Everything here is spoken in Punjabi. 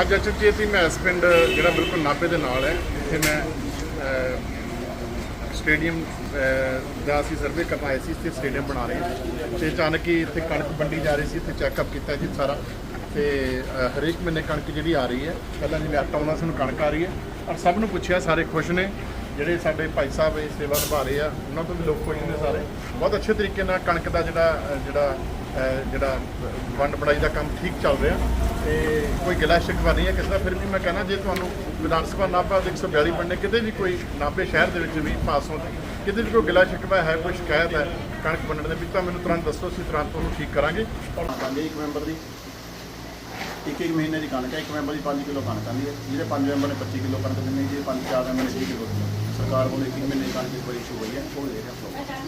ਅੱਜ ਅਚਨਚੇਤ ਹੀ ਮੈਂ ਇਸ ਪਿੰਡ ਜਿਹੜਾ ਬਿਲਕੁਲ ਨਾਭੇ ਦੇ ਨਾਲ ਹੈ, ਜਿੱਥੇ ਮੈਂ ਸਟੇਡੀਅਮ ਦਾ ਅਸੀਂ ਸਰਵੇ ਕਰਵਾਇਆ ਸੀ, ਇੱਥੇ ਸਟੇਡੀਅਮ ਬਣਾ ਰਹੇ ਹਾਂ। ਤੇ ਅਚਾਨਕ ਹੀ ਇੱਥੇ ਕਣਕ ਵੰਡੀ ਜਾ ਰਹੀ ਸੀ, ਇੱਥੇ ਚੈੱਕਅਪ ਕੀਤਾ ਜੀ ਸਾਰਾ। ਤੇ ਹਰੇਕ ਮਹੀਨੇ ਕਣਕ ਜਿਹੜੀ ਆ ਰਹੀ ਹੈ, ਪਹਿਲਾਂ ਜਿਵੇਂ ਆਟਾ ਆਉਂਦਾ ਸੀ ਹੁਣ ਕਣਕ ਆ ਰਹੀ ਹੈ। ਔਰ ਸਭ ਨੂੰ ਪੁੱਛਿਆ, ਸਾਰੇ ਖੁਸ਼ ਨੇ। ਜਿਹੜੇ ਸਾਡੇ ਭਾਈ ਸਾਹਿਬ ਇਹ ਸੇਵਾ ਨਿਭਾ ਰਹੇ ਆ, ਉਹਨਾਂ ਤੋਂ ਵੀ ਲੋਕ ਖੁਸ਼ ਨੇ ਸਾਰੇ। ਬਹੁਤ ਅੱਛੇ ਤਰੀਕੇ ਨਾਲ ਕਣਕ ਦਾ ਜਿਹੜਾ ਜਿਹੜਾ ਜਿਹੜਾ ਵੰਡ ਵਡਾਈ ਦਾ ਕੰਮ ਠੀਕ ਚੱਲ ਰਿਹਾ। ਤੇ ਕੋਈ ਗਿਲਾ ਸ਼ਿਕਵਾ ਨਹੀਂ ਹੈ ਕਿਸੇ ਦਾ। ਫਿਰ ਵੀ ਮੈਂ ਕਹਿੰਦਾ, ਜੇ ਤੁਹਾਨੂੰ ਵਿਧਾਨ ਸਭਾ ਨਾਭਾ ਦੇ 142 ਬਣਨੇ ਕਿਤੇ ਵੀ ਕੋਈ ਨਾਭੇ ਸ਼ਹਿਰ ਦੇ ਵਿੱਚ ਵੀ ਪਾਸ ਹੋਣ, ਕਿਤੇ ਵੀ ਕੋਈ ਗਿਲਾ ਸ਼ਿਕਵਾ ਹੈ, ਕੋਈ ਸ਼ਿਕਾਇਤ ਹੈ ਕਣਕ ਵੰਡਣ ਦੇ ਵਿੱਚ, ਤਾਂ ਮੈਨੂੰ ਤੁਰੰਤ ਦੱਸੋ, ਅਸੀਂ ਤੁਰੰਤ ਉਹਨੂੰ ਠੀਕ ਕਰਾਂਗੇ। ਔਰ ਪਾਂਗੇ ਇੱਕ ਮੈਂਬਰ ਦੀ। ਇੱਕ ਇੱਕ ਮਹੀਨੇ ਦੀ ਕਣਕ ਹੈ, ਇੱਕ ਮੈਂਬਰ ਦੀ 5 ਕਿਲੋ ਕਣਕ ਆਉਂਦੀ ਹੈ। ਜਿਹਦੇ ਪੰਜ ਮੈਂਬਰ ਨੇ 25 ਕਿਲੋ ਕਣਕ ਦਿੰਦੇ ਜਿਹਦੇ ਪੰਜ ਚਾਰ ਮੈਂਬਰ ਨੇ 30 ਕਿਲੋ ਦਿੰਦੇ ਸਰਕਾਰ ਵੱਲੋਂ ਇੱਕ ਮਹੀਨੇ ਦੀ ਕਣਕ ਦੀ ਇਸ਼ੂ ਹੋਈ ਹੈ ਉਹ ਦੇ ਰਿਹਾ ਹੈ